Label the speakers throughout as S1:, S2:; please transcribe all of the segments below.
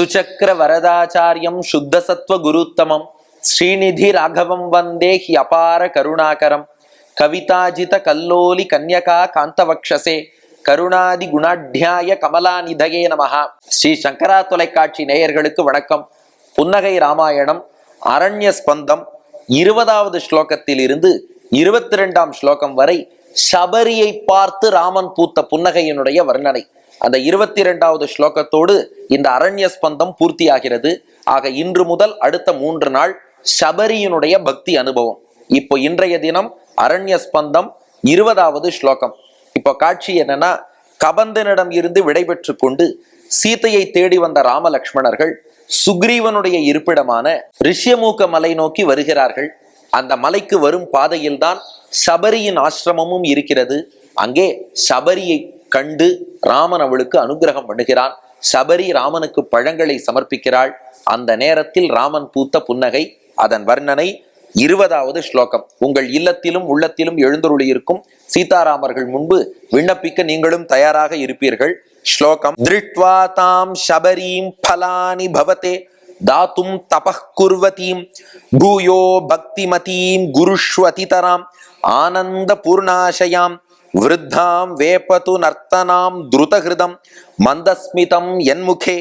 S1: சுச்சக்கர வரதாச்சாரியம் சுத்த சத்வ குருத்தமம். ஸ்ரீநிதி ராகவம் வந்தே ஹி அபார கருணாகரம். கவிதாஜித கல்லோலி கன்யகா காந்தவக்ஷசே. கருணாதி குணாட்யாய கமலாநிதயே நமஹா. ஸ்ரீ சங்கரா தொலைக்காட்சி நேயர்களுக்கு வணக்கம். புன்னகை ராமாயணம் அரண்ய ஸ்பந்தம் இருபதாவது ஸ்லோகத்தில் இருந்து இருபத்தி ரெண்டாம் ஸ்லோகம் வரை சபரியை பார்த்து ராமன் பூத்த புன்னகையினுடைய வர்ணனை. அந்த இருபத்தி இரண்டாவது ஸ்லோகத்தோடு இந்த அரண்ய ஸ்பந்தம் பூர்த்தியாகிறது. ஆக இன்று முதல் அடுத்த மூன்று நாள் சபரியினுடைய பக்தி அனுபவம். இப்போ இன்றைய தினம் அரண்ய ஸ்பந்தம் இருபதாவது ஸ்லோகம். இப்போ காட்சி என்னன்னா கபந்தனிடம் இருந்து விடைபெற்று கொண்டு சீத்தையை தேடி வந்த ராமலக்ஷ்மணர்கள் சுக்ரீவனுடைய இருப்பிடமான ரிஷ்யமூக்க மலை நோக்கி வருகிறார்கள். அந்த மலைக்கு வரும் பாதையில்தான் சபரியின் ஆசிரமமும் இருக்கிறது. அங்கே சபரியை கண்டு ராமன் அவளுக்கு அனுகிரகம் பண்ணுகிறான். சபரி ராமனுக்கு பழங்களை சமர்ப்பிக்கிறாள். அந்த நேரத்தில் ராமன் பூத்த புன்னகை அதன் வர்ணனை இருபதாவது ஸ்லோகம். உங்கள் இல்லத்திலும் உள்ளத்திலும் எழுந்தருளி இருக்கும் சீதாராமர்கள் முன்பு விண்ணப்பிக்க நீங்களும் தயாராக இருப்பீர்கள். ஸ்லோகம். திருட்வா தாம் சபரீம் பலானி பவதே தாத்தும் தபகுர்வதீம் பூயோ பக்திமதீம் குருஷ்வதிதராம் ஆனந்த பூர்ணாசயாம் விருத்தாம் வேபது நர்த்தனாம் துருதஹிருதம் மந்தஸ்மிதம் என்முகே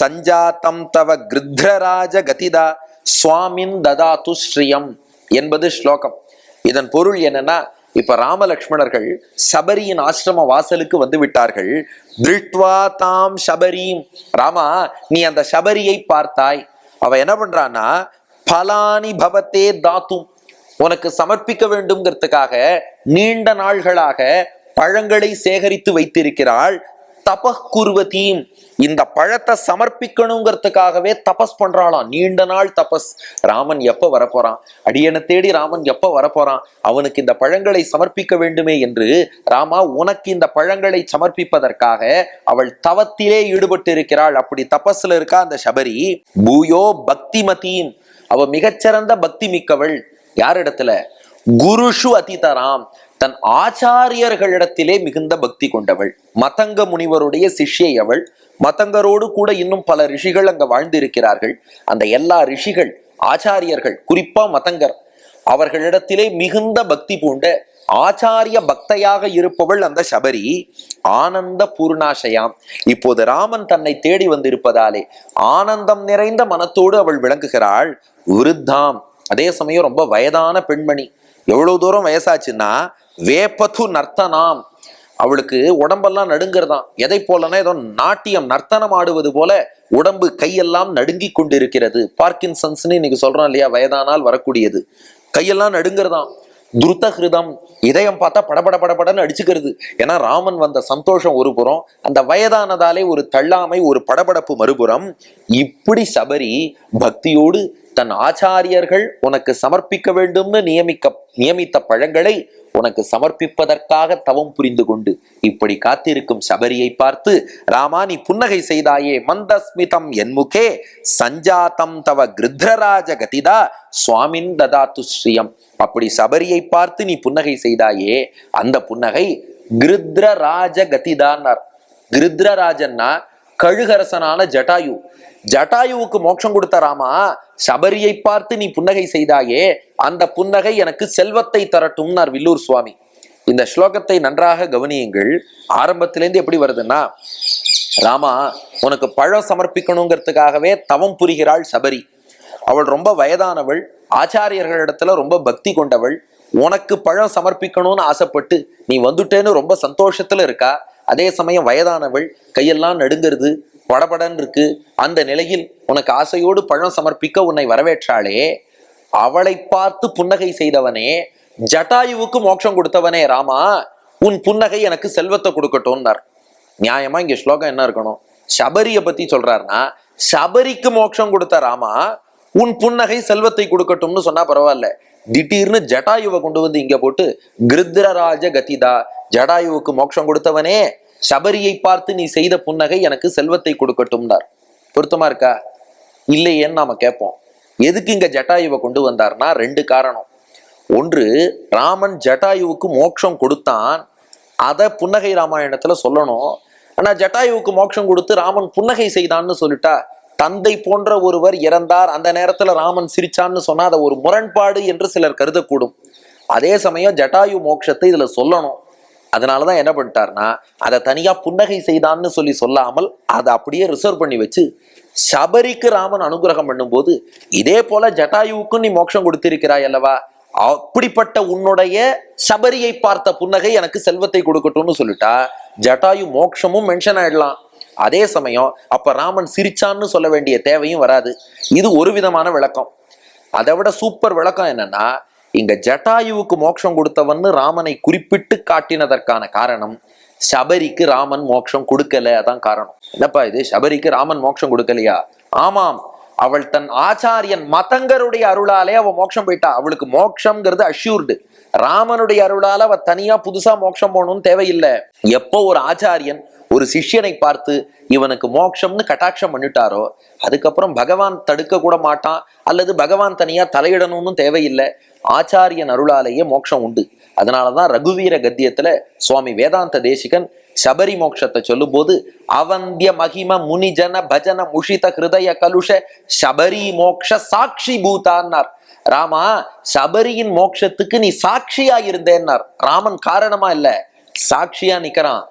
S1: சஞ்சாத்தம் தவ கிருத்ரராஜ கதிதா சுவாமின் ததாத்து ஸ்ரீயம் என்பது ஸ்லோகம். இதன் பொருள் என்னன்னா இப்ப ராமலக்ஷ்மணர்கள் சபரியின் ஆசிரம வாசலுக்கு வந்து விட்டார்கள். திருட்வா தாம் சபரீம். ராமா நீ அந்த சபரியை பார்த்தாய். அவ என்ன பண்றான்னா பலானி பவத்தே தாத்தும். உனக்கு சமர்ப்பிக்க வேண்டும்ங்கிறதுக்காக நீண்ட நாள்களாக பழங்களை சேகரித்து வைத்திருக்கிறாள் தபஸ் இந்த பழத்தை சமர்ப்பிக்கணுங்கிறதுக்காகவே தபஸ் பண்றாளாம். நீண்ட நாள் தபஸ். ராமன் எப்ப வரப்போறான்? அடியனை தேடி ராமன் எப்ப வரப்போறான்? அவனுக்கு இந்த பழங்களை சமர்ப்பிக்க வேண்டுமே என்று ராமா உனக்கு இந்த பழங்களை சமர்ப்பிப்பதற்காக அவள் தவத்திலே ஈடுபட்டு இருக்கிறாள் அப்படி தபஸ்ல இருக்கா அந்த சபரி? பூயோ பக்திமதீம். அவ மிகச்சிறந்த பக்தி மிக்கவள். யாரிடத்துல? குருஷு அதிதராம் தன் ஆச்சாரியர்களிடத்திலே மிகுந்த பக்தி கொண்டவள். மதங்க முனிவருடைய சிஷ்யை அவள். மதங்கரோடு கூட இன்னும் பல ரிஷிகள் அங்க வாழ்ந்திருக்கிறார்கள். அந்த எல்லா ரிஷிகள் ஆச்சாரியர்கள் குறிப்பா மதங்கர் அவர்களிடத்திலே மிகுந்த பக்தி பூண்ட ஆச்சாரிய பக்தையாக இருப்பவள் அந்த சபரி. ஆனந்த பூர்ணாசயாம். இப்போது ராமன் தன்னை தேடி வந்திருப்பதாலே ஆனந்தம் நிறைந்த மனத்தோடு அவள் விளங்குகிறாள். விருத்தாம். அதே சமயம் ரொம்ப வயதான பெண்மணி எவ்வளவு தூரம் வயசாச்சுன்னா வேப்பது நர்த்தனாம். அவளுக்கு உடம்பெல்லாம் நடுங்கிறதாம் எதை போலனா ஏதோ நாட்டியம் நர்த்தனம் ஆடுவது போல உடம்பு கையெல்லாம் நடுங்கி கொண்டிருக்கிறது. பார்க்கின்சன்ஸ்னு இன்னைக்கு சொல்றோம் இல்லையா வயதானால் வரக்கூடியது. கையெல்லாம் நடுங்கிறதாம் துருத்த ஹிருதம் இதயம் பார்த்தா படபட படபடன்னு அடிச்சுக்கிறது. ஏன்னா ராமன் வந்த சந்தோஷம் ஒரு புறம் அந்த வயதானதாலே ஒரு தள்ளாமை ஒரு படபடப்பு மறுபுறம் இப்படி சபரி பக்தியோடு தன் ஆச்சாரியர்கள் உனக்கு சமர்ப்பிக்க வேண்டும்னு நியமிக்க நியமித்த பழங்களை உனக்கு சமர்ப்பிப்பதற்காக தவம் புரிந்து கொண்டு இப்படி காத்திருக்கும் சபரியை பார்த்து ராமா நீ புன்னகை செய்தாயே மந்தஸ்மிதம் என்முகே சஞ்சாத்தம் தவ கிருத்ரராஜ கதிதா சுவாமின் ததாத்து ஸ்ரீயம். அப்படி சபரியை பார்த்து நீ புன்னகை செய்தாயே அந்த புன்னகை கிருத்ரராஜ கதிதான்னார். கிருத்ரராஜன்னா கழுகரசனான ஜட்டாயு. ஜட்டாயுவுக்கு மோட்சம் கொடுத்த ராமா சபரியை பார்த்து நீ புன்னகை செய்தாயே அந்த புன்னகை எனக்கு செல்வத்தை தரட்டும்னார் வில்லூர் சுவாமி. இந்த ஸ்லோகத்தை நன்றாக கவனியுங்கள். ஆரம்பத்திலேருந்து எப்படி வருதுன்னா ராமா உனக்கு பழம் சமர்ப்பிக்கணுங்கிறதுக்காகவே தவம் புரிகிறாள் சபரி. அவள் ரொம்ப வயதானவள் ஆச்சாரியர்களிடத்துல ரொம்ப பக்தி கொண்டவள். உனக்கு பழம் சமர்ப்பிக்கணும்னு ஆசைப்பட்டு நீ வந்துட்டேன்னு ரொம்ப சந்தோஷத்துல இருக்கா? அதே சமயம் வயதானவள் கையெல்லாம் நடுங்கிறது படபடன் இருக்கு. அந்த நிலையில் உனக்கு ஆசையோடு பழம் சமர்ப்பிக்க உன்னை வரவேற்றாளே. அவளை பார்த்து புன்னகை செய்தவனே ஜட்டாயுவுக்கு மோட்சம் கொடுத்தவனே ராமா உன் புன்னகை எனக்கு செல்வத்தை கொடுக்கட்டும்னார். நியாயமா இங்க ஸ்லோகம் என்ன இருக்கணும்? சபரிய பத்தி சொல்றாருன்னா சபரிக்கு மோட்சம் கொடுத்த ராமா உன் புன்னகை செல்வத்தை கொடுக்கட்டும்னு சொன்னா பரவாயில்ல. திடீர்னு ஜட்டாயுவை கொண்டு வந்து இங்க போட்டு கிருத்ரராஜ கதிதா ஜடாயுவுக்கு மோட்சம் கொடுத்தவனே சபரியை பார்த்து நீ செய்த புன்னகை எனக்கு செல்வத்தை கொடுக்கட்டும்னார். பொருத்தமா இருக்கா? இல்லையேன்னு நாம கேட்போம். எதுக்கு இங்க ஜட்டாயுவை கொண்டு வந்தார்னா ரெண்டு காரணம். ஒன்று ராமன் ஜட்டாயுவுக்கு மோட்சம் கொடுத்தான். அதை புன்னகை ராமாயணத்துல சொல்லணும். ஆனா ஜட்டாயுவுக்கு மோட்சம் கொடுத்து ராமன் புன்னகை செய்தான்னு சொல்லிட்டா தந்தை போன்ற ஒருவர் இறந்தார். அந்த நேரத்துல ராமன் சிரிச்சான்னு சொன்னா அதை ஒரு முரண்பாடு என்று சிலர் கருதக்கூடும். அதே சமயம் ஜட்டாயு மோட்சத்தை இதுல சொல்லணும். அதனாலதான் என்ன பண்ணிட்டார்னா அதை தனியா புன்னகை செய்தான்னு சொல்லி சொல்லாமல் அதை அப்படியே ரிசர்வ் பண்ணி வச்சு சபரிக்கு ராமன் அனுகிரகம் பண்ணும்போது இதே போல ஜட்டாயுவுக்கும் நீ மோட்சம் கொடுத்திருக்கிறாய் அல்லவா? அப்படிப்பட்ட உன்னுடைய சபரியை பார்த்த புன்னகை எனக்கு செல்வத்தை கொடுக்கட்டும்னு சொல்லிட்டா ஜட்டாயு மோட்சமும் மென்ஷன் ஆயிடலாம். அதே சமயம் அப்ப ராமன் சிரிச்சான்னு சொல்ல வேண்டிய தேவையும் வராது. இது ஒரு விதமான விளக்கம். அதை விட சூப்பர் விளக்கம் என்னன்னா இங்க ஜட்டாயுவுக்கு மோட்சம் கொடுத்தவன்னு ராமனை குறிப்பிட்டு காட்டினதற்கான காரணம் சபரிக்கு ராமன் மோட்சம் கொடுக்கல அதான் காரணம். என்னப்பா இது? சபரிக்கு ராமன் மோட்சம் கொடுக்கலையா? ஆமாம். அவள் தன் ஆச்சாரியன் மதங்கருடைய அருளாலே அவ மோட்சம் போயிட்டா. அவளுக்கு மோட்சம்ங்கிறது அஷ்யூர்டு ராமனுடைய அருளால அவ தனியா புதுசா மோட்சம் போகணும்னு தேவையில்லை. எப்போ ஒரு ஆச்சாரியன் ஒரு சிஷ்யனை பார்த்து இவனுக்கு மோட்சம்னு கட்டாட்சம் பண்ணிட்டாரோ அதுக்கப்புறம் பகவான் தடுக்க கூட மாட்டான் அல்லது பகவான் தனியா தலையிடணும்னு தேவையில்லை. ஆச்சாரியன் அருளாலேயே மோட்சம் உண்டு. அதனாலதான் ரகுவீர கத்தியத்துல சுவாமி வேதாந்த தேசிகன் சபரி மோட்சத்தை சொல்லும்போது அவந்திய மகிம முனிஜன பஜன முஷித ஹிருதய கலுஷ சபரி மோக்ஷ சாட்சி பூதான்னார். ராமா சபரியின் மோட்சத்துக்கு நீ சாட்சியா இருந்தேன்னார். ராமன் காரணமா இல்ல சாட்சியா நிக்கிறான்.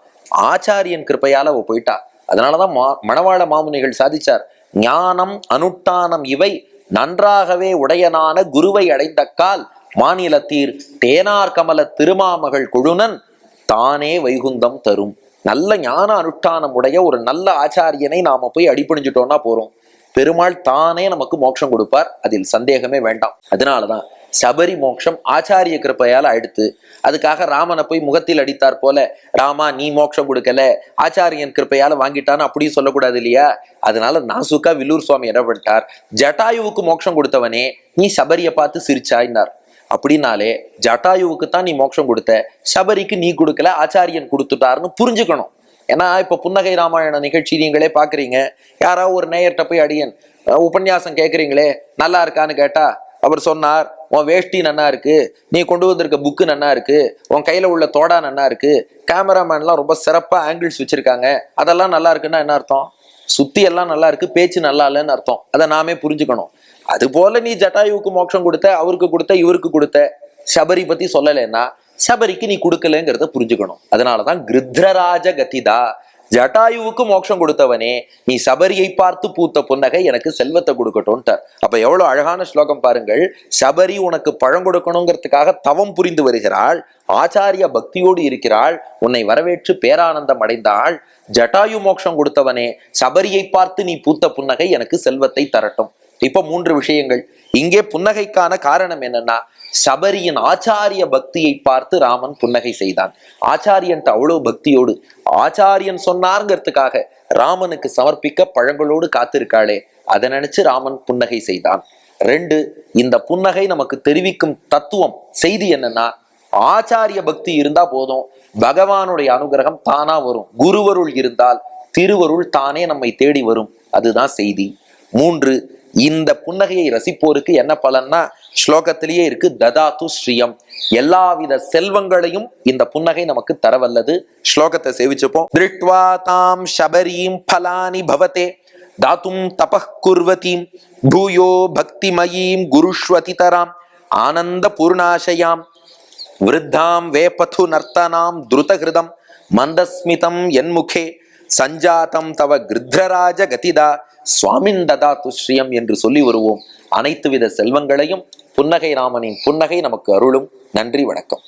S1: ஆச்சாரியன் கிருப்பையால அவ போயிட்டா. அதனாலதான் மா மணவாள மாமுனிகள் சாதிச்சார். ஞானம் அனுட்டானம் இவை நன்றாகவே உடையனான குருவை அடைந்தக்கால் மாநிலத்தீர் தேனார் கமல திருமாமகள் குழுனன் தானே வைகுந்தம் தரும். நல்ல ஞான அனுஷ்டானம் உடைய ஒரு நல்ல ஆச்சாரியனை நாம போய் அடிப்பணிஞ்சிட்டோம்னா போறோம். பெருமாள் தானே நமக்கு மோட்சம் கொடுப்பார். அதில் சந்தேகமே வேண்டாம். அதனாலதான் சபரி மோட்சம் ஆச்சாரிய கிருப்பையால் அடுத்து அதுக்காக ராமனை போய் முகத்தில் அடித்தார் போல ராமா நீ மோட்சம் கொடுக்கல. ஆச்சாரியன் கிருப்பையால வாங்கிட்டான்னு அப்படியும் சொல்லக்கூடாது இல்லையா? அதனால நாசுக்கா வில்லூர் சுவாமி என்ன பண்ணிட்டார் ஜட்டாயுவுக்கு மோட்சம் கொடுத்தவனே நீ சபரியை பார்த்து சிரிச்சாயினார் அப்படின்னாலே ஜட்டாயுவுக்கு தான் நீ மோட்சம் கொடுத்த. சபரிக்கு நீ கொடுக்கல ஆச்சாரியன் கொடுத்துட்டாருன்னு புரிஞ்சுக்கணும். ஏன்னா இப்போ புன்னகை ராமாயண நிகழ்ச்சி நீங்களே பார்க்குறீங்க யாராவது ஒரு நேயர்கிட்ட போய் அடியன் உபன்யாசம் கேட்குறீங்களே நல்லா இருக்கான்னு கேட்டா? அவர் சொன்னார் உன் வேஷ்டி நன்னா இருக்கு நீ கொண்டு வந்திருக்க புக்கு நன்னா இருக்கு உன் கையில உள்ள தோடா நன்னா இருக்கு கேமராமேன்லாம் ரொம்ப சிறப்பா ஆங்கிள்ஸ் வச்சிருக்காங்க அதெல்லாம் நல்லா இருக்குன்னா என்ன அர்த்தம்? சுத்தி எல்லாம் நல்லா இருக்கு பேச்சு நல்லா இல்லைன்னு அர்த்தம். அதை நாமே புரிஞ்சுக்கணும். அது போல நீ ஜட்டாயுவுக்கு மோட்சம் கொடுத்த அவருக்கு கொடுத்த இவருக்கு கொடுத்த சபரி பத்தி சொல்லலைன்னா சபரிக்கு நீ கொடுக்கலங்கிறத புரிஞ்சுக்கணும். அதனாலதான் கிருத்ரராஜ கதிதா ஜட்டாயுவுக்கு மோட்சம் கொடுத்தவனே நீ சபரியை பார்த்து பூத்த புன்னகை எனக்கு செல்வத்தை கொடுக்கட்டும்ட்டார். அப்ப எவ்வளவு அழகான ஸ்லோகம் பாருங்கள். சபரி உனக்கு பழம் கொடுக்கணுங்கிறதுக்காக தவம் புரிந்து வருகிறாள் ஆச்சாரிய பக்தியோடு இருக்கிறாள் உன்னை வரவேற்று பேரானந்தம் அடைந்தாள். ஜட்டாயு மோட்சம் கொடுத்தவனே சபரியை பார்த்து நீ பூத்த புன்னகை எனக்கு செல்வத்தை தரட்டும். இப்போ மூன்று விஷயங்கள். இங்கே புன்னகைக்கான காரணம் என்னன்னா சபரியின் ஆச்சாரிய பக்தியை பார்த்து ராமன் புன்னகை செய்தான். ஆச்சாரியன்ட்டு அவ்வளவு பக்தியோடு ஆச்சாரியன் சொன்னார்ங்கிறதுக்காக ராமனுக்கு சமர்ப்பிக்க பழங்களோடு காத்திருக்காளே அதை நினைச்சு ராமன் புன்னகை செய்தான். ரெண்டு இந்த புன்னகை நமக்கு தெரிவிக்கும் தத்துவம் செய்தி என்னன்னா ஆச்சாரிய பக்தி இருந்தா போதும் பகவானுடைய அனுகிரகம் தானா வரும். குருவருள் இருந்தால் திருவருள் தானே நம்மை தேடி வரும். அதுதான் செய்தி. மூன்று இந்த புன்னகையை ரசிப்போருக்கு என்ன பலன்னா ஸ்லோகத்திலேயே இருக்கு ததாத்து ஸ்ரீயம். எல்லாவித செல்வங்களையும் இந்த புன்னகை நமக்கு தரவல்லது. ஸ்லோகத்தை சேவிச்சுப்போம். திருட்வா தாம் ஷபரீம் பலானி பவதே தாத்தும் தபः குர்வதீம் பூயோ பக்திமயீம் குருஷ்வதி தராம் ஆனந்த பூர்ணாசயாம் விருத்தாம் வேபது நர்த்தனாம் துருதகிருதம் மந்தஸ்மிதம் என்முகே சஞ்சாதம் தவ கிருத்ரராஜ கதிதா சுவாமின் ததா ஸ்ரீயம் என்று சொல்லி வருவோம். அனைத்து வித செல்வங்களையும் புன்னகை ராமனின் புன்னகை நமக்கு அருளும். நன்றி வணக்கம்.